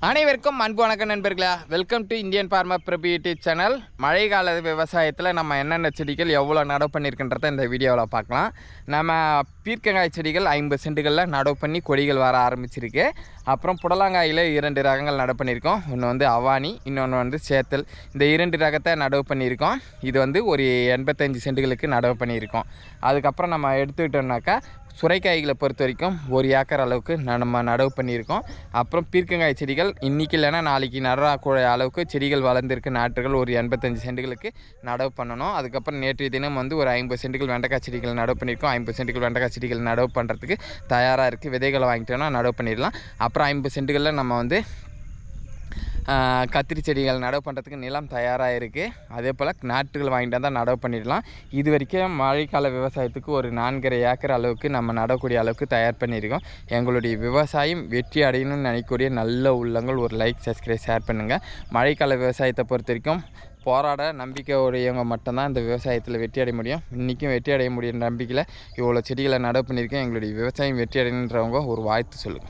அனைவருக்கும் அன்பு வணக்கம் நண்பர்களா. Welcome to Indian farmer Prabhu YouTube channel மழைக்கால விவசாயத்தில் நம்ம என்னென்ன செடிகள் எவ்வளோ நடவு பண்ணியிருக்கின்றத இந்த வீடியோவில் பார்க்கலாம். நம்ம பீர்க்கங்காய் செடிகள் ஐம்பது சென்ட்டுகளில் நடவு பண்ணி கொடிகள் வர ஆரம்பிச்சிருக்கு. அப்புறம் புடலங்காயில் இரண்டு ரகங்கள் நடவு பண்ணியிருக்கோம் ஒன்று வந்து அவானி இன்னொன்று வந்து சேத்தல். இந்த இரண்டு ரகத்தை நடவு பண்ணியிருக்கோம் இது வந்து ஒரு எண்பத்தஞ்சு சென்ட்டுகளுக்கு நடவு பண்ணியிருக்கோம் அதுக்கப்புறம் நம்ம எடுத்துக்கிட்டோம்னாக்கா சுரைக்காய்களை பொறுத்த வரைக்கும் ஒரு ஏக்கர் அளவுக்கு ந- நம்ம நடவு பண்ணியிருக்கோம் அப்புறம் பீர்க்கங்காய் செடிகள் இன்றைக்கி இல்லைன்னா நாளைக்கு நடக்கூடிய அளவுக்கு செடிகள் வளர்ந்துருக்கு நாற்றுகள் ஒரு எண்பத்தஞ்சு சென்ட்டுகளுக்கு நடவு பண்ணணும். அதுக்கப்புறம் நேற்றைய தினம் வந்து ஒரு ஐம்பது சென்ட்டுகள் வெண்டைக்காய் செடிகள் நடவு பண்ணியிருக்கோம். ஐம்பது சென்ட்டுகள் வெண்டைக்காய் செடிகள் நடவு பண்ணுறதுக்கு தயாராக இருக்குது விதைகளை வாங்கிட்டோன்னா நடவு பண்ணிடலாம். அப்புறம் ஐம்பது சென்ட்டுகளில் நம்ம வந்து கத்திரி செடிகள் நடவு பண்ணுறதுக்கு நிலம் தயாராக இருக்குது அதே போல் நாற்றுகள் வாங்கிட்டு வந்தால் நடவு பண்ணிடலாம். இது வரைக்கும் மழைக்கால விவசாயத்துக்கு ஒரு நான்கரை ஏக்கர் அளவுக்கு நம்ம நடக்கூடிய அளவுக்கு தயார் பண்ணியிருக்கோம். எங்களுடைய விவசாயம் வெற்றி அடையணும்னு நினைக்கக்கூடிய நல்ல உள்ளங்கள் ஒரு லைக் சப்ஸ்கிரைப் ஷேர் பண்ணுங்கள் மழைக்கால விவசாயத்தை பொறுத்த வரைக்கும் போராட நம்பிக்கை உடையவங்க மட்டும்தான் இந்த விவசாயத்தில் வெற்றி அடைய முடியும். இன்றைக்கும் வெற்றி அடைய முடியும் நம்பிக்கையில் இவ்வளோ செடிகளை நடவு பண்ணியிருக்கேன். எங்களுடைய விவசாயம் வெற்றி அடையணுன்றவங்க ஒரு வாழ்த்து சொல்லுங்கள்